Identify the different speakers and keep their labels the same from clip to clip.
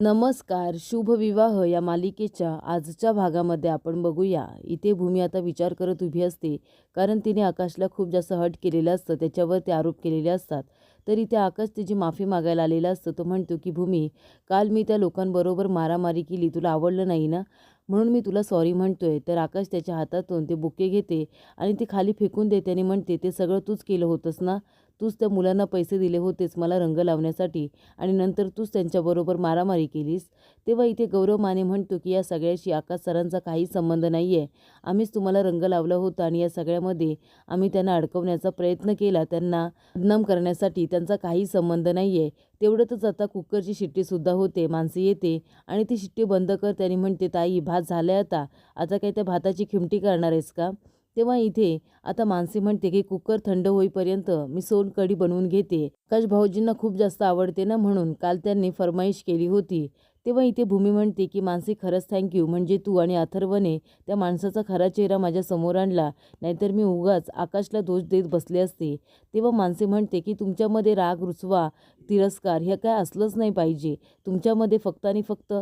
Speaker 1: नमस्कार शुभ विवाह या मालिकेच्या आजच्या भागामध्ये आपण बघूया. इथे भूमी आता विचार करत उभी असते कारण तिने आकाशला खूप जास्त हट केलेलं असतं त्याच्यावर ते आरोप केलेले असतात. तरी त्या आकाश तिची माफी मागायला आलेला असतं. तो म्हणतो की भूमी काल मी त्या लोकांबरोबर मारामारी केली तुला आवडलं नाही ना? म्हणून मी तुला सॉरी म्हणतोय. तर आकाश त्याच्या हातातून ते बुके घेते आणि ते खाली फेकून देते आणि म्हणते ते सगळं तूच केलं होतंस ना? तूच त्या मुलांना पैसे दिले होतेस मला रंग लावण्यासाठी आणि नंतर तूच त्यांच्याबरोबर मारामारी केलीस. तेव्हा इथे गौरव माने म्हणतो की या सगळ्याशी आकाश सरांचा काही संबंध नाही आहे आम्हीच तुम्हाला रंग लावला होता आणि या सगळ्यामध्ये आम्ही त्यांना अडकवण्याचा प्रयत्न केला. त्यांना बदनाम करण्यासाठी त्यांचा काही संबंध नाही आहे तेवढंच आता कुकरची शिट्टीसुद्धा होते. माणसे येते आणि ती शिट्टी बंद करते आणि म्हणते ताई भात झालाय आता. आता काय त्या भाताची खिमटी करणार आहेस का? तेव्हा इथे आता मानसी म्हणते की कुकर थंड होईपर्यंत मी सोन कढी बनवून घेते. आकाश भाऊजींना खूप जास्त आवडते ना म्हणून काल त्यांनी फरमाईश केली होती. तेव्हा इथे भूमी म्हणते की मानसी खरंच थँक्यू म्हणजे तू आणि अथर्वने त्या माणसाचा खरा चेहरा माझ्यासमोर आणला. नाहीतर मी उगाच आकाशला दोष देत बसले असते. तेव्हा मानसी म्हणते की तुमच्यामध्ये राग रुसवा तिरस्कार हे काय असलंच नाही पाहिजे. तुमच्यामध्ये फक्त आणि फक्त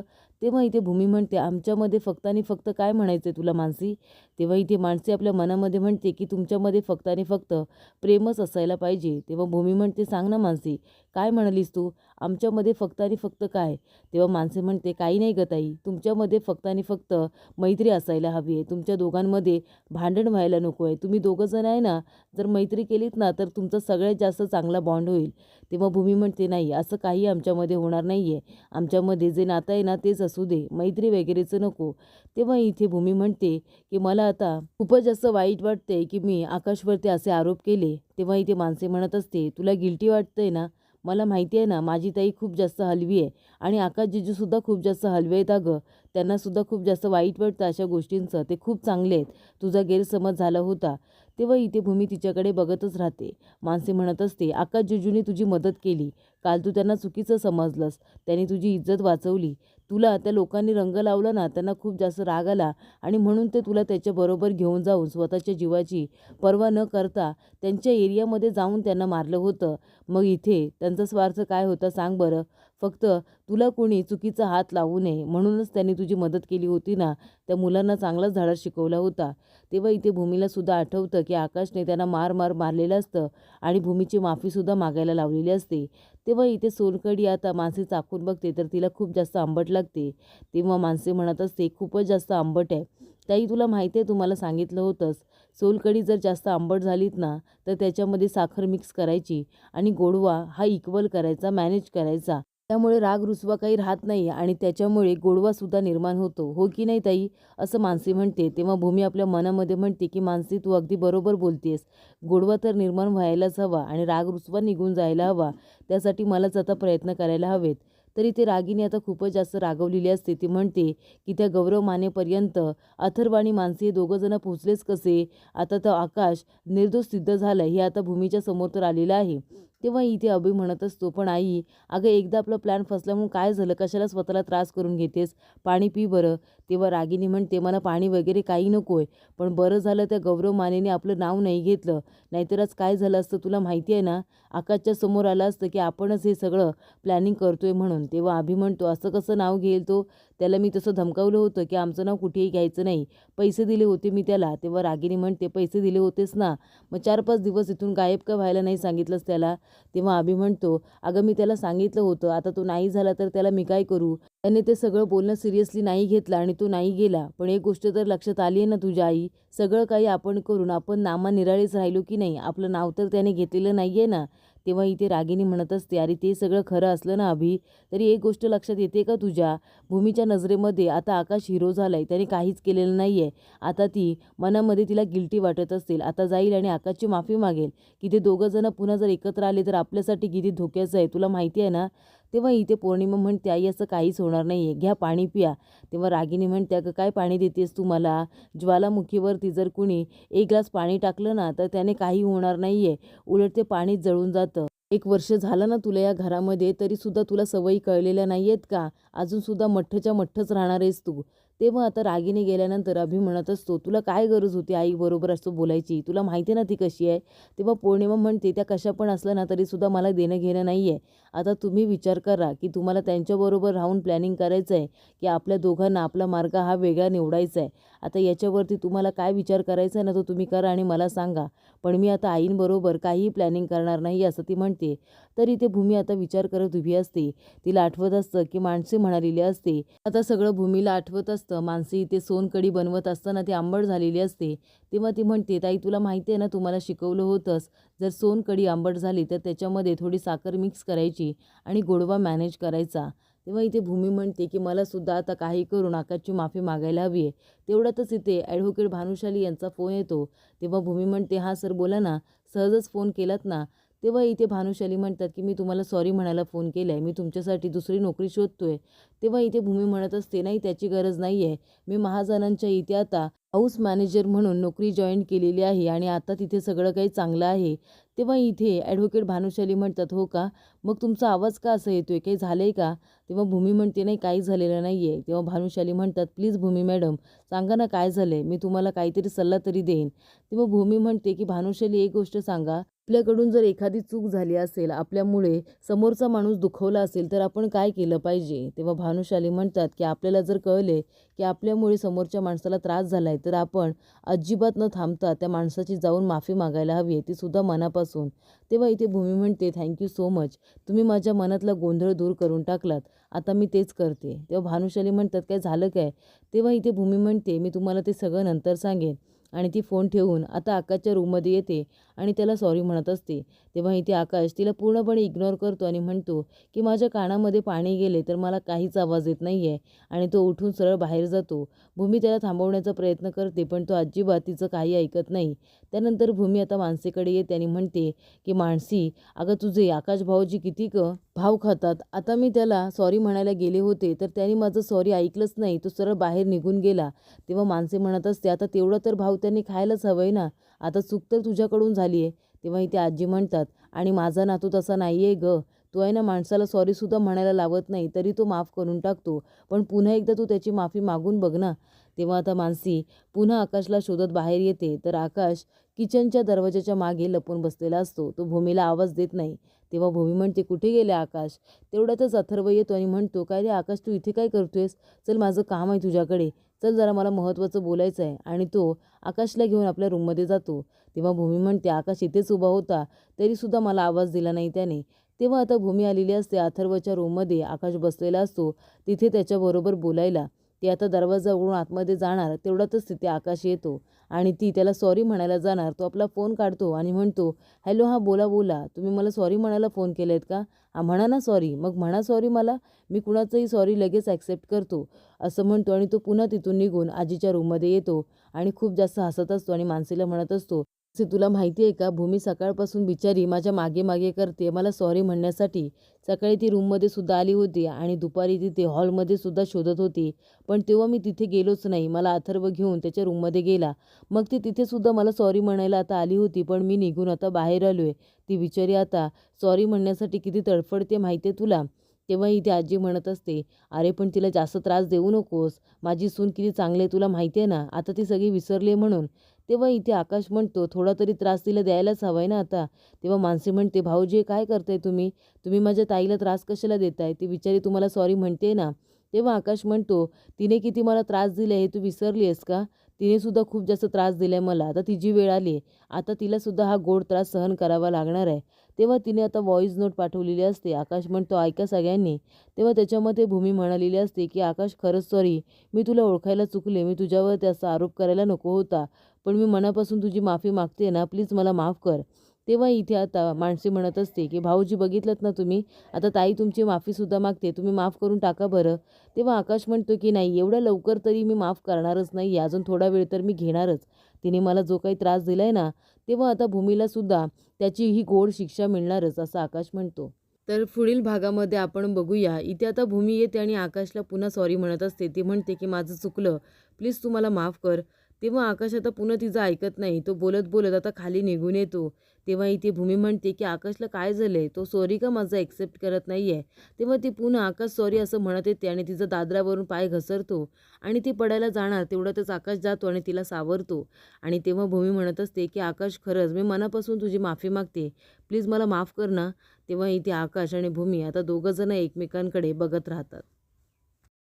Speaker 1: तेव्हा इथे भूमी म्हणते आमच्यामध्ये फक्त आणि फक्त काय म्हणायचं आहे तुला मानसी? तेव्हा इथे माणसे आपल्या मनामध्ये म्हणते की तुमच्यामध्ये फक्त आणि फक्त प्रेमच असायला पाहिजे. तेव्हा भूमी म्हणते सांग ना मानसी काय म्हणालीस तू? आमच्यामध्ये फक्त आणि फक्त काय? तेव्हा माणसे म्हणते काही नाही गताई तुमच्यामध्ये फक्त आणि फक्त मैत्री असायला हवी आहे. तुमच्या दोघांमध्ये भांडण व्हायला नको आहे. तुम्ही दोघंजण आहे ना जर मैत्री केलीत ना तर तुमचा सगळ्यात जास्त चांगला बॉन्ड होईल. तेव्हा भूमी म्हणते ते नाही असं काही आमच्यामध्ये होणार नाही आहे आमच्यामध्ये जे नातं आहे ना तेच असू दे मैत्री वगैरेचं नको. तेव्हा इथे भूमी म्हणते की मला आता खूपच जास्त वाईट वाटते की मी आकाशवरती असे आरोप केले. तेव्हा इथे माणसे म्हणत असते तुला गिल्टी वाटतंय ना? मला माहिती आहे ना माझी ताई खूप जास्त हलवी आहे आणि आकाश जिजूसुद्धा खूप जास्त हलवे आहेत अगं. त्यांनासुद्धा खूप जास्त वाईट वाटतं अशा गोष्टींचं. ते खूप चांगले आहेत. तुझा गैरसमज झाला होता. तेव्हा इथे भूमी तिच्याकडे बघतच राहते. मानसी म्हणत असते आकाश जिजूने तुझी मदत केली. काल तू त्यांना चुकीचं समजलंस. त्यांनी तुझी इज्जत वाचवली. तुला त्या लोकांनी रंग लावला ना त्यांना खूप जास्त राग आला आणि म्हणून ते तुला त्याच्याबरोबर घेऊन जाऊन स्वतःच्या जीवाची पर्वा न करता त्यांच्या एरियामध्ये जाऊन त्यांना मारलं होतं. मग इथे त्यांचा स्वार्थ काय होता सांग बरं. फक्त तुला कोणी चुकीचा हात लावू नये. म्हणूनच त्यांनी तुझी मदत केली होती ना. त्या मुलांना चांगलाच धडा शिकवला होता. तेव्हा इथे भूमीला सुद्धा आठवतं की आकाशने त्यांना मार मार मारलेलं असतं आणि भूमीची माफीसुद्धा मागायला लावलेली असते. तेव्हा इथे सोलकडी आता माणसे चाकून बघते तर तिला खूप जास्त आंबट लागते. तेव्हा माणसे म्हणत असते खूपच जास्त आंबट आहे. ताई तुला माहिती आहे तुम्हाला सांगितलं होतंच. सोलकढी जर जास्त आंबट झालीत ना तर त्याच्यामध्ये साखर मिक्स करायची आणि गोडवा हा इक्वल करायचा मॅनेज करायचा. त्यामुळे राग रुसवा काही राहत नाही आणि त्याच्यामुळे गोडवासुद्धा निर्माण होतो. हो की नाही ताई? असं मानसी म्हणते. तेव्हा भूमी आपल्या मनामध्ये म्हणते की मानसी तू अगदी बरोबर बोलतेस. गोडवा तर निर्माण व्हायलाच हवा आणि राग रुसवा निघून जायला हवा. त्यासाठी मलाच आता प्रयत्न करायला हवेत. तरी ते रागिनी आता खूपच जास्त रागवलेली असते. ती म्हणते की त्या गौरव मानेपर्यंत अथर्व आणि मानसी हे दोघं पोहोचलेच कसे? आता तर आकाश निर्दोष सिद्ध झालं हे आता भूमीच्या समोर तर आलेलं आहे. तेव्हा इथे अभि म्हणत असतो पण आई अगं एकदा आपला प्लॅन फसला म्हणून काय झालं? कशाला स्वतःला त्रास करून घेतेस? पाणी पी बरं. तेव्हा रागिनी म्हणते मला पाणी वगैरे काही नको आहे पण बरं झालं त्या गौरव मानेने आपलं नाव नाही घेतलं. नाहीतर आज काय झालं असतं तुला माहिती आहे ना? आकाशच्या समोर आलं असतं की आपणच हे सगळं प्लॅनिंग करतोय म्हणून. तेव्हा अभि म्हणतो असं कसं नाव घेईल तो? त्याला मी तसं धमकावलं होतं की आमचं नाव कुठेही घ्यायचं नाही. पैसे दिले होते मी त्याला. तेव्हा रागिनी म्हणते पैसे दिले होतेस ना? मग चार पाच दिवस इथून गायब का व्हायला नाही सांगितलंस त्याला? तेव्हा अभि म्हणतो अगं मी त्याला सांगितलं होतं आता तो नाही झाला तर त्याला मी काय करू? त्याने ते सगळं बोलणं सिरियसली नाही घेतलं आणि तो नाही गेला. पण एक गोष्ट तर लक्षात आली आहे ना तुझ्या आई सगळं काही आपण करून आपण नामा निराळीच राहिलो की नाही? आपलं नाव तर त्याने घेतलेलं नाही आहे ना. तेव्हा इथे रागिनी म्हणत असते अरे ते सगळं खरं असलं ना अभि तरी एक गोष्ट लक्षात येते का तुझ्या? भूमीच्या नजरेमध्ये आता आकाश हिरो झाला आहे त्याने काहीच केलेलं नाही आहे आता ती मनामध्ये तिला गिल्टी वाटत असेल. आता जाईल आणि आकाशची माफी मागेल. की ते दोघंजणं पुन्हा जर एकत्र आले तर आपल्यासाठी किती धोक्याचं आहे. तुला माहिती आहे ना? तेव्हा इथे पौर्णिमा म्हणते आई असं काहीच होणार नाही आहे घ्या पाणी पिया. तेव्हा रागिनी म्हणते अगं काय पाणी देतेस तू मला? ज्वालामुखीवरती जर कुणी एक ग्लास पाणी टाकलं ना तर त्याने काही होणार नाही आहे उलट ते पाणी जळून जातं. एक वर्ष झालं ना तुला या घरामध्ये तरीसुद्धा तुला सवयी कळलेल्या नाही आहेत का? अजूनसुद्धा मठ्ठच्या मठ्ठच राहणार आहेस तू. तेव्हा आता रागीने गेल्यानंतर अभि म्हणत असतो तुला काय गरज होती आईबरोबर असतो बोलायची? तुला माहिती आहे ना ती कशी आहे? तेव्हा पौर्णिमा म्हणते त्या कशा पण असल्या ना तरीसुद्धा मला देणं घेणं नाही आहे आता तुम्ही विचार करा की तुम्हाला त्यांच्याबरोबर राहून प्लॅनिंग करायचं आहे की आपल्या दोघांना आपला मार्ग हा वेगळा निवडायचा आहे. आता याच्यावरती तुम्हाला काय विचार करायचा आहे ना तो तुम्ही करा आणि मला सांगा. पण मी आता आईंबरोबर काहीही प्लॅनिंग करणार नाही असं ती म्हणते. तर इथे भूमी आता विचार करत उभी असते. तिला आठवत असतं की माणसे म्हणालेली असते आता सगळं भूमीला आठवत असतं. माणसे इथे सोनकडी बनवत असताना ती आंबट झालेली असते. तेव्हा ती म्हणते ताई तुला माहिती आहे ना तुम्हाला शिकवलं होतंच जर सोनकडी आंबट झाली तर त्याच्यामध्ये थोडी साखर मिक्स करायची आणि गोडवा मॅनेज करायचा. तेव्हा इथे भूमी म्हणते की मला सुद्धा आता काही करून आकाशची माफी मागायला हवी आहे. तेवढ्यातच इथे ॲडव्होकेट भानुशाली यांचा फोन येतो. तेव्हा भूमी म्हणते हां सर बोला ना. सहजच फोन केलात ना. तेव्हा इथे भानुशाली म्हणतात की मी तुम्हाला सॉरी म्हणायला फोन केला आहे मी तुमच्यासाठी दुसरी नोकरी शोधतोय. तेव्हा इथे भूमी म्हणत असते नाही त्याची गरज नाही आहे मी महाजनांच्या इथे आता हाऊस मॅनेजर म्हणून नोकरी जॉईन केलेली आहे आणि आता तिथे सगळं काही चांगलं आहे. तेव्हा इथे ॲडव्होकेट भानुशाली म्हणतात हो का? मग तुमचा आवाज का असं येतोय? काही झालं आहे का? तेव्हा भूमी म्हणते नाही काही झालेलं नाही आहे तेव्हा भानुशाली म्हणतात प्लीज भूमी मॅडम सांगा ना काय झालं आहे मी तुम्हाला काहीतरी सल्ला तरी देईन. तेव्हा भूमी म्हणते की भानुशाली एक गोष्ट सांगा. आपल्याकडून जर एखादी चूक झाली असेल आपल्यामुळे समोरचा माणूस दुखवला असेल तर आपण काय केलं पाहिजे? तेव्हा भानुशाली म्हणतात की आपल्याला जर कळले की आपल्यामुळे समोरच्या माणसाला त्रास झाला आहे तर आपण अजिबात न थांबता त्या माणसाची जाऊन माफी मागायला हवी आहे तीसुद्धा मनापासून. तेव्हा इथे भूमी म्हणते थँक्यू सो मच तुम्ही माझ्या मनातला गोंधळ दूर करून टाकलात. आता मी तेच करते. तेव्हा भानुशाली म्हणतात काय झालं काय? तेव्हा इथे भूमी म्हणते मी तुम्हाला ते सगळं नंतर सांगेन. आणि ती फोन ठेवून आता आकाशच्या रूममध्ये येते आणि त्याला सॉरी म्हणत असते. तेव्हा इथे आकाश तिला पूर्णपणे इग्नोर करतो आणि म्हणतो की माझ्या कानामध्ये पाणी गेले तर मला काहीच आवाज येत नाही आहे आणि तो उठून सरळ बाहेर जातो. भूमी त्याला थांबवण्याचा प्रयत्न करते पण तो अजिबात तिचं काही ऐकत नाही. त्यानंतर भूमी आता मानसीकडे येते आणि म्हणते की माणसी अगं तुझे आकाश भाऊजी किती क भाव खातात. आता मी त्याला सॉरी म्हणायला गेले होते तर त्याने माझं सॉरी ऐकलंच नाही. तो सरळ बाहेर निघून गेला. तेव्हा माणसे म्हणत असते आता तेवढं तर भाव त्यांनी खायलाच हवंय ना. आता चूक तर तुझ्याकडून झाली आहे. तेव्हा इथे आजी म्हणतात आणि माझा नातू तसा नाही आहे ग. तो आहे ना माणसाला सॉरीसुद्धा म्हणायला लावत नाही तरी तो माफ करून टाकतो. पण पुन्हा एकदा तू त्याची माफी मागून बघ ना. तेव्हा आता मानसी पुन्हा आकाशला शोधत बाहेर येते. तर आकाश किचनच्या दरवाजाच्या मागे लपून बसलेला असतो. तो भूमीला आवाज देत नाही. तेव्हा भूमी म्हणते कुठे गेले आकाश? तेवढ्यातच अथर्व येतो आणि म्हणतो काय रे आकाश तू इथे काय करतोयस? चल माझं काम आहे तुझ्याकडे. चल जरा मला महत्त्वाचं बोलायचं आहे. आणि तो आकाशला घेऊन आपल्या रूममध्ये जातो. तेव्हा भूमी म्हणते आकाश इथेच उभा होता. तरीसुद्धा मला आवाज दिला नाही त्याने. तेव्हा आता भूमी आलेली असते अथर्वच्या रूममध्ये. आकाश बसलेला असतो. तिथे त्याच्याबरोबर बोलायला. ती आता दरवाजा उघडून आतमध्ये जाणार तेवढ्यातच तिथे आकाश येतो आणि ती त्याला सॉरी म्हणायला जाणार. तो आपला फोन काढतो आणि म्हणतो हॅलो हां बोला बोला. तुम्ही मला सॉरी म्हणायला फोन केला आहेत का? हा म्हणा ना सॉरी मग म्हणा सॉरी मला? मी कुणाचंही सॉरी लगेच ॲक्सेप्ट करतो असं म्हणतो आणि तो पुन्हा तिथून निघून आजीच्या रूममध्ये येतो आणि खूप जास्त हसत असतो आणि मानसीला म्हणत असतो "से तुला माहिती आहे का? भूमी सकाळपासून बिचारी माझ्या मागे मागे करते. मला सॉरी म्हणण्यासाठी सकाळी ती रूममध्ये सुद्धा आली होती आणि दुपारी तिथे हॉलमध्ये सुद्धा शोधत होती. पण तेव्हा मी तिथे गेलोच नाही. मला अथर्व घेऊन त्याच्या रूममध्ये गेला. मग ती तिथे सुद्धा मला सॉरी म्हणायला आता आली होती पण मी निघून आता बाहेर आलो आहे ती बिचारी आता सॉरी म्हणण्यासाठी किती तडफडते माहिती आहे तुला? तेव्हा इथे आजी म्हणत असते अरे पण तिला जास्त त्रास देऊ नकोस. माझी सून किती चांगली आहे तुला माहिती आहे ना? आता ती सगळी विसरली आहे म्हणून. तेव्हा इथे आकाश म्हणतो थोडा तरी त्रास तिला द्यायलाच हवा आहे ना आता. तेव्हा मानसी म्हणते भाऊजी काय करताय तुम्ही? तुम्ही माझ्या ताईला त्रास कशाला देताय? ती बिचारी तुम्हाला सॉरी म्हणते ना? तेव्हा आकाश म्हणतो तिने किती मला त्रास दिला हे तू विसरली आहेस का? तिने सुद्धा खूप जास्त त्रास दिला आहे मला. आता तिची वेळ आली आहे आता तिलासुद्धा हा गोड त्रास सहन करावा लागणार आहे. तेव्हा तिने आता व्हॉईस नोट पाठवलेली असते. आकाश म्हणतो ऐका सगळ्यांनी. तेव्हा त्याच्यामध्ये भूमी म्हणालेली असते की आकाश खरंच सॉरी मी तुला ओळखायला चुकले. मी तुझ्यावर त्याचा आरोप करायला नको होता. पण मी मनापासून तुझी माफी मागते ना. प्लीज मला माफ कर. तेव्हा इथे आता माणसे म्हणत असते की भाऊजी बघितलंत ना तुम्ही? आता ताई तुमची माफीसुद्धा मागते. तुम्ही माफ करून टाका बरं. तेव्हा आकाश म्हणतो की नाही एवढ्या लवकर तरी मी माफ करणारच नाही. अजून थोडा वेळ तर मी घेणारच. तिने मला जो काही त्रास दिला आहे ना तेव्हा आता भूमीलासुद्धा त्याची ही गोड शिक्षा मिळणारच असं आकाश म्हणतो. तर पुढील भागामध्ये आपण बघूया. इथे आता भूमी येते आणि आकाशला पुन्हा सॉरी म्हणत असते. ती म्हणते की माझं चुकलं. प्लीज तू मला माफ कर. तेव्हा आकाश आता पुन्हा तिचं ऐकत नाही. तो बोलत बोलत आता खाली निघून येतो. तेव्हा इथे भूमी म्हणते की आकाशला काय झालं आहे तो सॉरी का माझा एक्सेप्ट करत नाही आहे तेव्हा ती पुन्हा आकाश सॉरी असं म्हणत येते आणि तिचा दादरावरून पाय घसरतो आणि ती पडायला जाणार तेवढ्यातच आकाश जातो आणि तिला सावरतो. आणि तेव्हा भूमी म्हणत असते की आकाश खरंच मी मनापासून तुझी माफी मागते. प्लीज मला माफ कर ना. तेव्हा इथे आकाश आणि भूमी आता दोघंजणं एकमेकांकडे बघत राहतात.